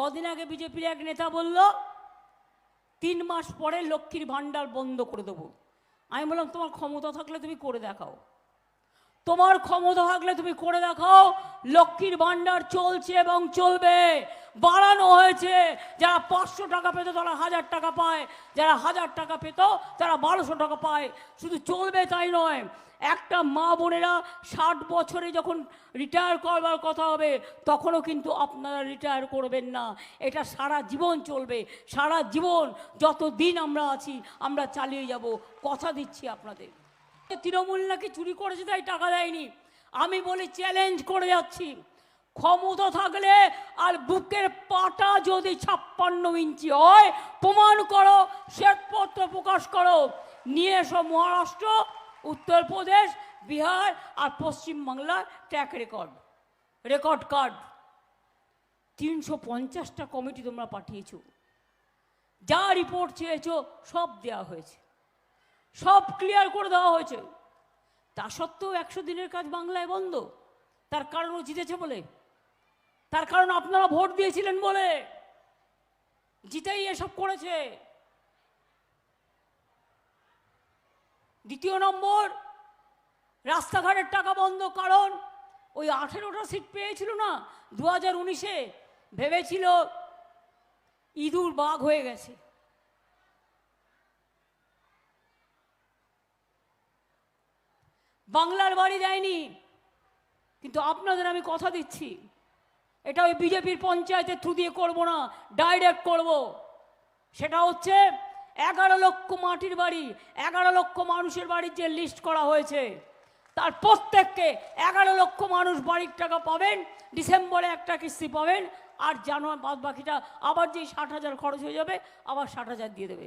কদিন আগে বিজেপির এক নেতা বলল, তিন মাস পরে লক্ষ্মীর ভাণ্ডার বন্ধ করে দেবো। আমি বললাম, তোমার ক্ষমতা থাকলে তুমি করে দেখাও। তোমার ক্ষমতা থাকলে তুমি করে দেখাও। লক্ষ্মীর ভাণ্ডার চলছে এবং চলবে। বাড়ানো হয়েছে। যারা পাঁচশো টাকা পেত তারা হাজার টাকা পায়। যারা হাজার টাকা পেত তারা বারোশো টাকা পায়। শুধু চলবে তাই নয়। একটা মা বোনেরা ষাট বছরে যখন রিটায়ার করবার কথা হবে, তখনও কিন্তু আপনারা রিটায়ার করবেন না। এটা সারা জীবন চলবে। সারা জীবন যত দিন আমরা আছি, আমরা চালিয়ে যাব। কথা দিচ্ছি আপনাদের। তৃণমূল নাকি চুরি করেছে তাই টাকা দেয়নি। আমি বলি চ্যালেঞ্জ করে যাচ্ছি। ক্ষমতা থাকলে আর বুকের পাটা যদি ছাপ্পান্ন ইঞ্চি হয়, প্রমাণ করো, শ্বেতপত্র প্রকাশ করো। নিয়ে এসো মহারাষ্ট্র, উত্তরপ্রদেশ, বিহার আর পশ্চিমবাংলার ট্র্যাক রেকর্ড রেকর্ড কার্ড তিনশো পঞ্চাশটা কমিটি তোমরা পাঠিয়েছ। যা রিপোর্ট চেয়েছো, সব দেওয়া হয়েছে। সব ক্লিয়ার করে দেওয়া হয়েছে। তা সত্ত্বেও একশো দিনের কাজ বাংলায় বন্ধ। তার কারণ ও জিতেছে বলে। তার কারণ আপনারা ভোট দিয়েছিলেন বলে। জিতেই এসব করেছে। দ্বিতীয় নম্বর, রাস্তাঘাটের টাকা বন্ধ কারণ ওই আঠেরোটা সিট পেয়েছিল না দু হাজার উনিশে। ভেবেছিল ইঁদুর বাঘ হয়ে গেছে। বাংলার বাড়ি দেয়নি কিন্তু আপনাদের আমি কথা দিচ্ছি। এটা ওই বিজেপির পঞ্চায়েতের থ্রু দিয়ে করব না, ডাইরেক্ট করব। সেটা হচ্ছে এগারো লক্ষ মাটির বাড়ি, এগারো লক্ষ মানুষের বাড়ির যে লিস্ট করা হয়েছে, তার প্রত্যেককে এগারো লক্ষ মানুষ বাড়ির টাকা পাবেন, ডিসেম্বরে একটা কিস্তি পাবেন, আর জানুয়ারি বাদ বাকিটা আবার যেই ষাট হাজার খরচ হয়ে যাবে, আবার ষাট হাজার দিয়ে দেবে।